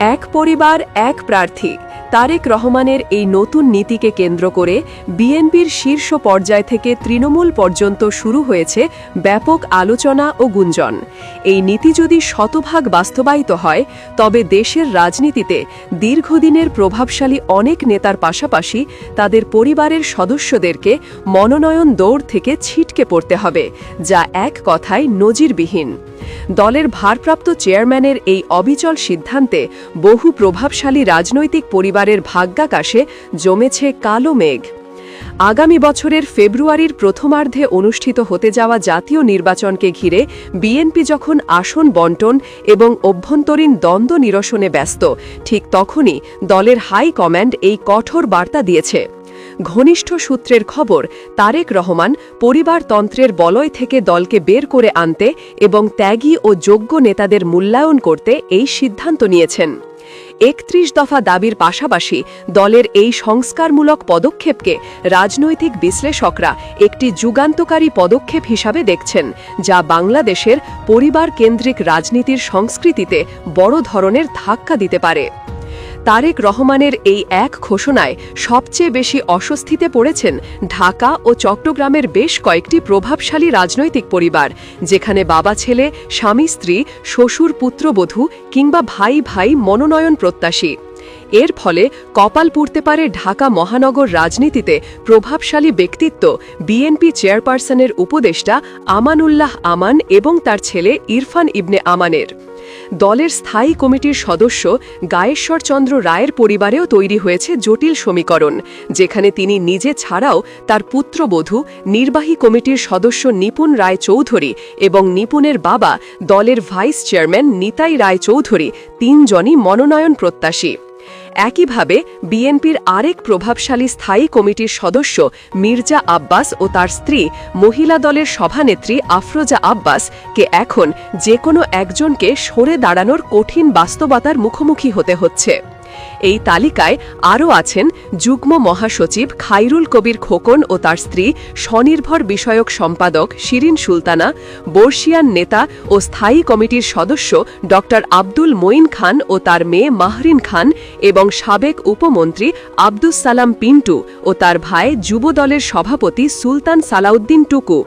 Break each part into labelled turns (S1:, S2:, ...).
S1: এক পরিবার, এক প্রার্থী। তারেক রহমানের এই নতুন নীতিকে কেন্দ্র করে বিএনপির শীর্ষ পর্যায় থেকে তৃণমূল পর্যন্ত শুরু হয়েছে ব্যাপক আলোচনা ও গুঞ্জন। এই নীতি যদি শতভাগ বাস্তবায়িত হয়, তবে দেশের রাজনীতিতে দীর্ঘদিনের প্রভাবশালী অনেক নেতার পাশাপাশি তাদের পরিবারের সদস্যদেরকে মনোনয়ন দৌড় থেকে ছিটকে পড়তে হবে, যা এক কথায় নজিরবিহীন। দলের ভারপ্রাপ্ত চেয়ারম্যানের এই অবিচল সিদ্ধান্তে বহু প্রভাবশালী রাজনৈতিক পরিবারের ভাগ্যাকাশে জমেছে কালো মেঘ। আগামী বছরের ফেব্রুয়ারির প্রথমার্ধে অনুষ্ঠিত হতে যাওয়া জাতীয় নির্বাচনকে ঘিরে বিএনপি যখন আসন বন্টন এবং অভ্যন্তরীণ দ্বন্দ্ব নিরসনে ব্যস্ত, ঠিক তখনই দলের হাই কমান্ড এই কঠোর বার্তা দিয়েছে। ঘনিষ্ঠ সূত্রের খবর, তারেক রহমান পরিবারতন্ত্রের বলয় থেকে দলকে বের করে আনতে এবং ত্যাগী ও যোগ্য নেতাদের মূল্যায়ন করতে এই সিদ্ধান্ত নিয়েছেন। একত্রিশ দফা দাবির পাশাপাশি দলের এই সংস্কারমূলক পদক্ষেপকে রাজনৈতিক বিশ্লেষকরা একটি যুগান্তকারী পদক্ষেপ হিসাবে দেখছেন, যা বাংলাদেশের পরিবার কেন্দ্রিক রাজনীতির সংস্কৃতিতে বড় ধরনের ধাক্কা দিতে পারে। তারেক রহমানের এই এক ঘোষণায় সবচেয়ে বেশি অস্বস্তিতে পড়েছেন ঢাকা ও চট্টগ্রামের বেশ কয়েকটি প্রভাবশালী রাজনৈতিক পরিবার, যেখানে বাবা ছেলে, স্বামী, স্ত্রী, শ্বশুর পুত্রবধূ কিংবা ভাই ভাই মনোনয়ন প্রত্যাশী। এর ফলে কপাল পুড়তে পারে ঢাকা মহানগর রাজনীতিতে প্রভাবশালী ব্যক্তিত্ব, বিএনপি চেয়ারপারসনের উপদেষ্টা আমানুল্লাহ আমান এবং তার ছেলে ইরফান ইবনে আমানের। দলের স্থায়ী কমিটির সদস্য গায়েশ্বরচন্দ্র রায়ের পরিবারেও তৈরি হয়েছে জটিল সমীকরণ, যেখানে তিনি নিজে ছাড়াও তার পুত্রবধূ, নির্বাহী কমিটির সদস্য নিপুণ রায় চৌধুরী এবং নিপুণের বাবা দলের ভাইস চেয়ারম্যান নিতাই রায় চৌধুরী তিনজনই মনোনয়ন প্রত্যাশী। একইভাবে বিএনপির আরেক প্রভাবশালী স্থায়ী কমিটির সদস্য মির্জা আব্বাস ও তার স্ত্রী মহিলা দলের সভানেত্রী আফরোজা আব্বাস কে এখন যে কোনো একজনকে সরে দাঁড়ানোর কঠিন বাস্তবতার মুখোমুখি হতে হচ্ছে। এই তালিকায় আরও আছেন যুগ্ম মহাসচিব খাইরুল কবির খোকন ও তার স্ত্রী স্বনির্ভর বিষয়ক সম্পাদক শিরিন সুলতানা, বর্ষিয়ান নেতা ও স্থায়ী কমিটির সদস্য ড আব্দুল মঈন খান ও তার মেয়ে মাহরিন খান এবং সাবেক উপমন্ত্রী আব্দুস সালাম পিন্টু ও তার ভাই যুবদলের সভাপতি সুলতান সালাউদ্দিন টুকু।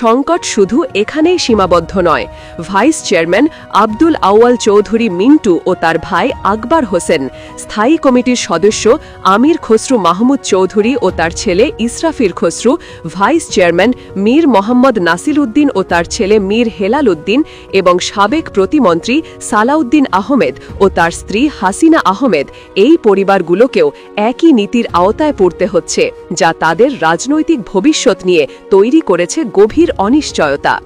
S1: সংকট শুধু এখানেই সীমাবদ্ধ নয়। ভাইস চেয়ারম্যান আব্দুল আউয়াল চৌধুরী মিন্টু ও তার ভাই আকবর হোসেন, স্থায়ী কমিটির সদস্য আমির খসরু মাহমুদ চৌধুরী ও তার ছেলে ইসরাফির খসরু, ভাইস চেয়ারম্যান মীর মোহাম্মদ নাসির উদ্দিন ও তার ছেলে মীর হেলাল উদ্দিন এবং সাবেক প্রতিমন্ত্রী সালাউদ্দিন আহমেদ ও তার স্ত্রী হাসিনা আহমেদ এই পরিবারগুলোকেও একই নীতির আওতায় পড়তে হচ্ছে, যা তাদের রাজনৈতিক ভবিষ্যৎ নিয়ে তৈরি করেছে গভীর অনিশ্চয়তা।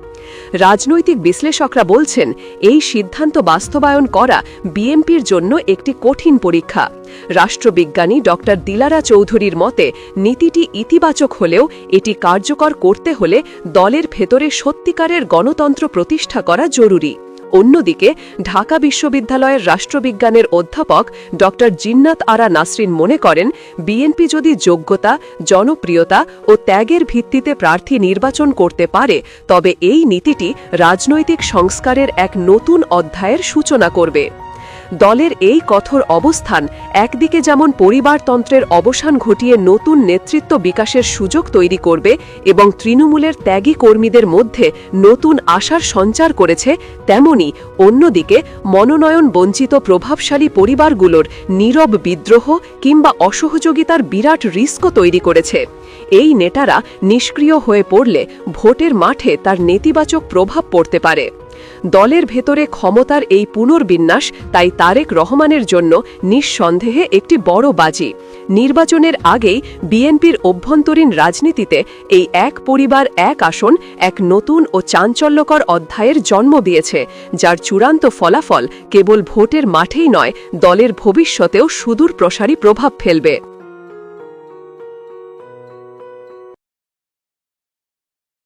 S1: রাজনৈতিক বিশ্লেষকরা বলছেন, এই সিদ্ধান্ত বাস্তবায়ন করা বিএনপির জন্য একটি কঠিন পরীক্ষা। রাষ্ট্রবিজ্ঞানী ড. দিলারা চৌধুরীর মতে, নীতিটি ইতিবাচক হলেও এটি কার্যকর করতে হলে দলের ভেতরে সত্যিকারের গণতন্ত্র প্রতিষ্ঠা করা জরুরি। অন্যদিকে, ঢাকা বিশ্ববিদ্যালয়ের রাষ্ট্রবিজ্ঞানের অধ্যাপক ড জিন্নাত আরা নাসরিন মনে করেন, বিএনপি যদি যোগ্যতা, জনপ্রিয়তা ও ত্যাগের ভিত্তিতে প্রার্থী নির্বাচন করতে পারে, তবে এই নীতিটি রাজনৈতিক সংস্কারের এক নতুন অধ্যায়ের সূচনা করবে। দলের এই কঠোর অবস্থান একদিকে যেমন পরিবারতন্ত্রের অবসান ঘটিয়ে নতুন নেতৃত্ব বিকাশের সুযোগ তৈরি করবে এবং তৃণমূলের ত্যাগী কর্মীদের মধ্যে নতুন আশার সঞ্চার করেছে, তেমনি অন্যদিকে মনোনয়ন বঞ্চিত প্রভাবশালী পরিবারগুলোর নীরব বিদ্রোহ কিংবা অসহযোগিতার বিরাট রিস্কও তৈরি করেছে। এই নেতারা নিষ্ক্রিয় হয়ে পড়লে ভোটের মাঠে তার নেতিবাচক প্রভাব পড়তে পারে। দলের ভেতরে ক্ষমতার এই পুনর্বিন্যাস, তাই তারেক রহমানের জন্য নিঃসন্দেহে একটি বড় বাজি। নির্বাচনের আগেই বিএনপির অভ্যন্তরীণ রাজনীতিতে এই এক পরিবার, এক আসন, এক নতুন ও চাঞ্চল্যকর অধ্যায়ের জন্ম দিয়েছে, যার চূড়ান্ত ফলাফল কেবল ভোটের মাঠেই নয়, দলের ভবিষ্যতেও সুদূর প্রসারী প্রভাব ফেলবে।